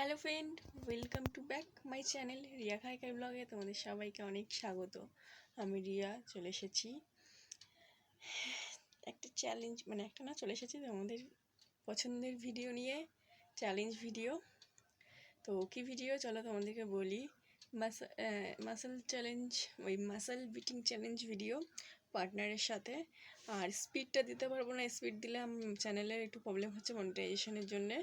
Hello friend welcome to back my channel Riya খাইকাই ব্লগে তোমাদের সবাইকে অনেক স্বাগত। আমি রিয়া, চলে এসেছি। একটা চ্যালেঞ্জ মানে একটা না, চলে এসেছি তোমাদের পছন্দের ভিডিও নিয়ে চ্যালেঞ্জ ভিডিও তো কী ভিডিও চলো তোমাদেরকে বলি। মাসেল চ্যালেঞ্জ ওই মাসেল বিটিং চ্যালেঞ্জ ভিডিও পার্টনারের সাথে। আর স্পিডটা দিতে পারব না স্পিড দিলে চ্যানেলের একটু প্রবলেম হচ্ছে মনিটাইজেশনের জন্যে।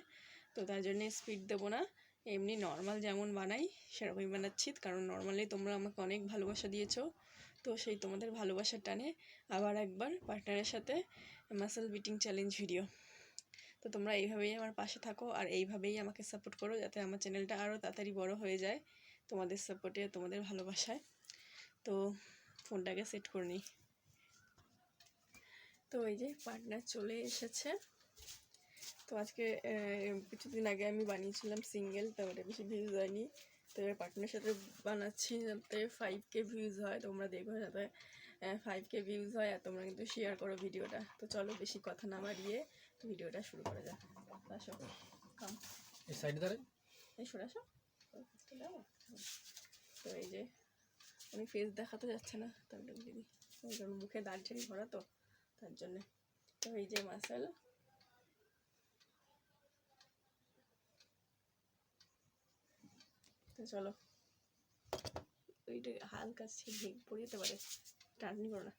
তো তার জন্যে স্পিড দেবো না। এমনি নর্মাল যেমন বানাই, সেরকমই বানাচ্ছি। কারণ নর্মালি তোমরা আমাকে অনেক ভালোবাসা দিয়েছ। তো সেই তোমাদের ভালোবাসার টানে আবার একবার পার্টনারের সাথে মাসেল বিটিং চ্যালেঞ্জ ভিডিও তো তোমরা এইভাবেই আমার পাশে থাকো আর এইভাবেই আমাকে সাপোর্ট করো যাতে আমার চ্যানেলটা আরও তাড়াতাড়ি বড় হয়ে যায় তোমাদের সাপোর্টে তোমাদের ভালোবাসায়। তো ফোনটাকে সেট করে নিই। তো এই যে পার্টনার চলে এসেছে। তো আজকে কিছুদিন আগে আমি বানিয়েছিলাম সিঙ্গেল তো ওটা বেশি ভিউজ হয়নি। তো এবার পার্টনারের সাথে বানাচ্ছি যাতে ফাইভ কে ভিউজ হয় তোমরা দেখো যাতে ফাইভ কে ভিউজ হয় আর তোমরা কিন্তু শেয়ার করো ভিডিওটা। তো চলো বেশি কথা না বাড়িয়ে ভিডিওটা শুরু করা যাক। আসো কাম এই সাইডে দাঁড়াই। এই সরে আসো। তো এই যে আমি ফেস দেখাতে যাচ্ছে না তারপরে দিদি মুখে দাড়ি ঠাড়ি ভরা তো তার জন্যে। তো এই যে মাসাল তো চলো। ওইটা হালকা ছিঁড়ে পড়ে যেতে পারে টার্নি করো না।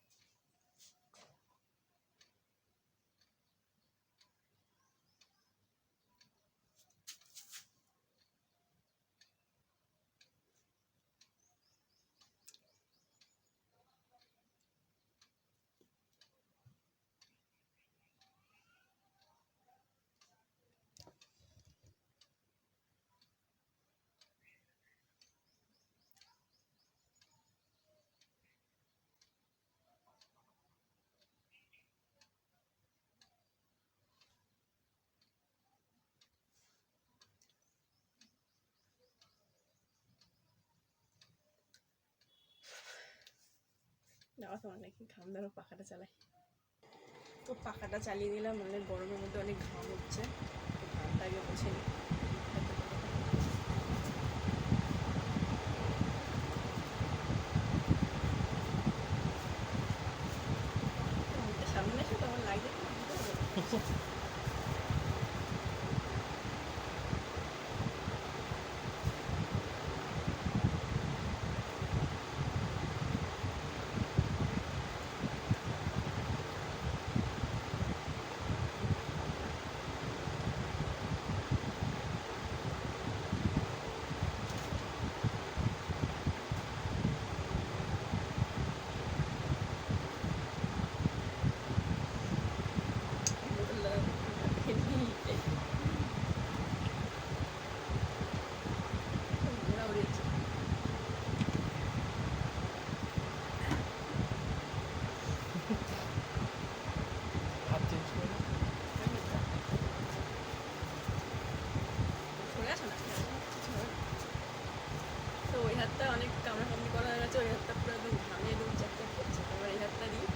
যাওয়া তো নাকি ঘাম ধরো, পাখাটা চালাই। তো পাখাটা চালিয়ে দিলাম অনেক গরমের মধ্যে অনেক ঘাম হচ্ছে। ঘামটাকে বসে নিই। সামনে এসে, তোমার লাগে হাত চেঞ্জ করে সরে আসো না তো ওই হাতটা অনেক গেছে ওই হাতটা পুরো একদম ঘামিয়ে একদম চ্যাপচ্যাপ করছে এবার এই হাতটা দিই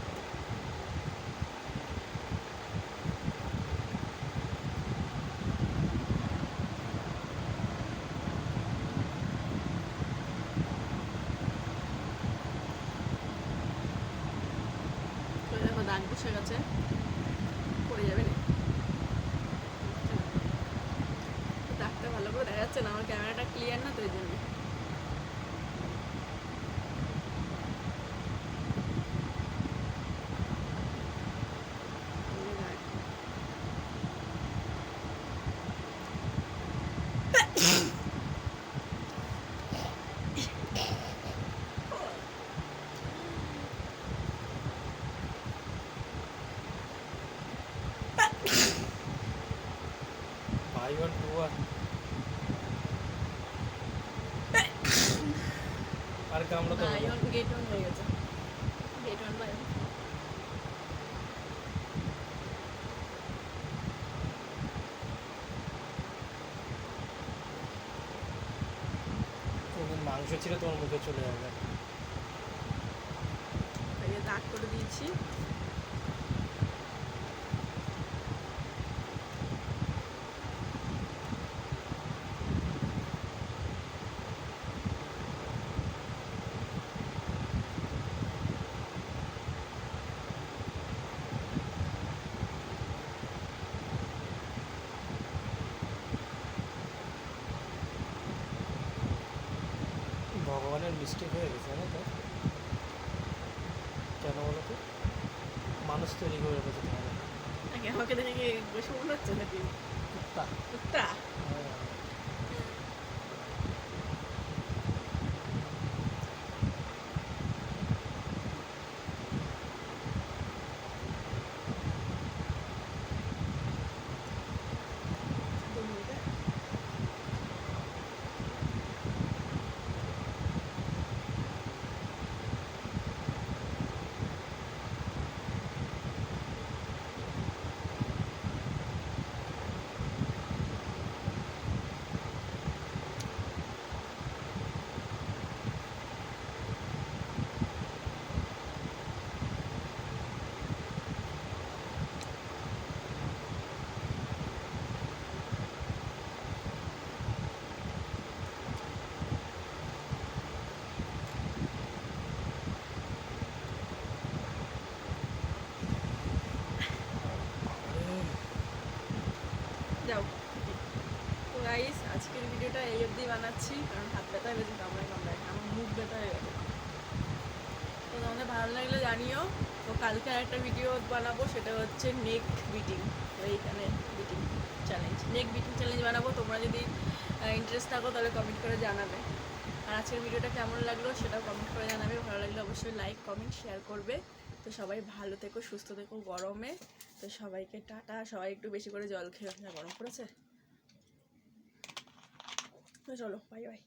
তো এই দাগ বসে গেছে পড়ে যাবে না দাগটা ভালো করে দেখা যাচ্ছে না, আমার ক্যামেরাটা ক্লিয়ার না তো ওই জন্য। ফাইভ ওয়ান টু ওয়ান আর কামড়া তো না ইয়ন গেট ওয়ান হয়ে গেছে গেট ওয়ান বাই মাংস ছিল, তোমার মুখে চলে যাবে। দাগ করে দিয়েছি। ডিস্ট্রিক্ট হয়ে গেছে জানো তো? কেন বলো তো? মানুষ তৈরি করে রেখেছে আমাকে দেখে কি বেশি মনে হচ্ছে নাকি? কুত্তা। কুত্তা হ্যাঁ। দু মিনিটে যাও তো গাইস আজকের ভিডিওটা এই অবধি বানাচ্ছি, কারণ হাত ব্যথা হয়ে গেছে কামড়ায় কামড়ায়, আমার মুখ ব্যথা হয়ে গেছে। তো তোমাদের ভালো লাগলে জানিও, তো কালকে আরেকটা ভিডিও বানাবো, সেটা হচ্ছে নেক বিটিং এইখানে beating challenge neck beating challenge বানাবো, তোমরা যদি ইন্টারেস্ট থাকো তাহলে কমেন্ট করে জানাবে। আর আজকের ভিডিওটা কেমন লাগল সেটাও কমেন্ট করে জানাবে। ভালো লাগলে অবশ্যই লাইক কমেন্ট শেয়ার করবে। তো সবাই ভালো থেকো, সুস্থ থেকো গরমে। তো সবাইকে টাটা। সবাই একটু বেশি করে জল খেয়ে গরম পড়েছে। তো চলো বাই বাই